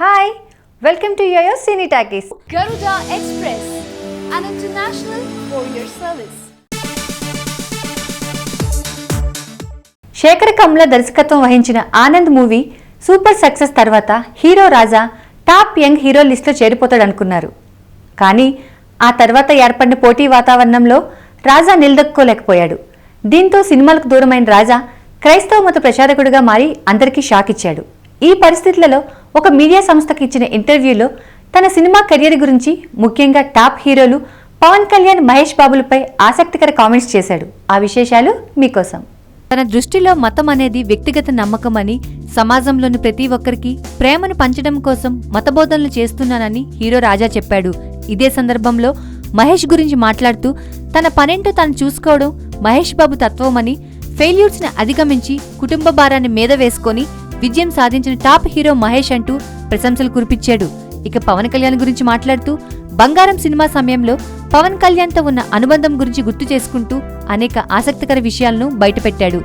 Hi welcome to yoyo cine talkies Garuda Express, an international courier service. Shekhar Kammula దర్శకత్వం వహించిన Anand movie super success తర్వాత hero Raja top young hero లిస్టులో చేరిపోతాడనుకున్నారు. కానీ ఆ తర్వాత ఏర్పడిన పోటీ వాతావరణంలో రాజా నిలదొక్కోలేకపోయాడు దీంతో సినిమాలకు దూరమైన రాజా క్రైస్తవ మత ప్రచారకుడిగా మారి అందరికీ షాక్ ఇచ్చాడు ఈ పరిస్థితులలో ఒక మీడియా సంస్థకు ఇచ్చిన ఇంటర్వ్యూలో తన సినిమా కెరియర్ గురించి ముఖ్యంగా టాప్ హీరోలు పవన్ కళ్యాణ్ మహేష్ బాబులపై ఆసక్తికర కామెంట్స్ చేశాడు. ఆ విశేషాలు మీకోసం. తన దృష్టిలో మతం అనేది వ్యక్తిగత నమ్మకం అని సమాజంలోని ప్రతి ఒక్కరికి ప్రేమను పంచడం కోసం మతబోధనలు చేస్తున్నానని హీరో రాజా చెప్పాడు. ఇదే సందర్భంలో మహేష్ గురించి మాట్లాడుతూ తన పనేంటో తాను చూసుకోవడం మహేష్ బాబు తత్వమని ఫెయిల్యూర్స్ని అధిగమించి కుటుంబ భారాన్ని మీద వేసుకొని విజయం సాధించిన టాప్ హీరో మహేష్ అంటూ ప్రశంసలు కురిపించాడు. ఇక పవన్ కళ్యాణ్ గురించి మాట్లాడుతూ బంగారం సినిమా సమయంలో పవన్ కళ్యాణ్తో ఉన్న అనుబంధం గురించి గుర్తు చేసుకుంటూ అనేక ఆసక్తికర విషయాలను బయటపెట్టాడు.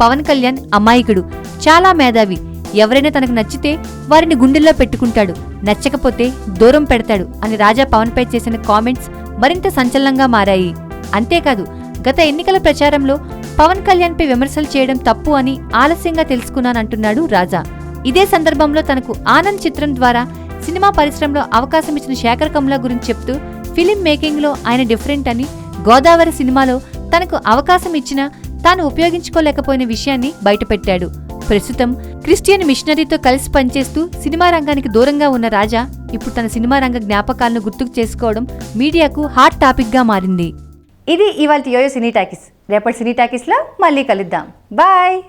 పవన్ కళ్యాణ్ అమాయకుడు చాలా మేధావి. ఎవరైనా తనకు నచ్చితే వారిని గుండెల్లో పెట్టుకుంటాడు. నచ్చకపోతే దూరం పెడతాడు అని రాజా పవన్పై చేసిన కామెంట్స్ మరింత సంచలనంగా మారాయి. అంతేకాదు గత ఎన్నికల ప్రచారంలో పవన్ కళ్యాణ్పై విమర్శలు చేయడం తప్పు అని ఆలస్యంగా తెలుసుకున్నానంటున్నాడు రాజా. ఇదే సందర్భంలో తనకు ఆనంద్ చిత్రం ద్వారా సినిమా పరిశ్రమలో అవకాశం ఇచ్చిన శేఖర్ కమ్లా గురించి చెప్తూ ఫిలిం మేకింగ్లో ఆయన డిఫరెంట్ అని గోదావరి సినిమాలో తనకు అవకాశం ఇచ్చినా తాను ఉపయోగించుకోలేకపోయిన విషయాన్ని బయటపెట్టాడు. ప్రస్తుతం క్రిస్టియన్ మిషనరీతో కలిసి పనిచేస్తూ సినిమా రంగానికి దూరంగా ఉన్న రాజా ఇప్పుడు తన సినిమా రంగ జ్ఞాపకాలను గుర్తుకు చేసుకోవడం మీడియాకు హాట్ టాపిక్గా మారింది. ఇది ఇవాళ యోయో సినీ టాకీస్. రేపటి సినీ టాకీస్లో మళ్ళీ కలుద్దాం. బాయ్!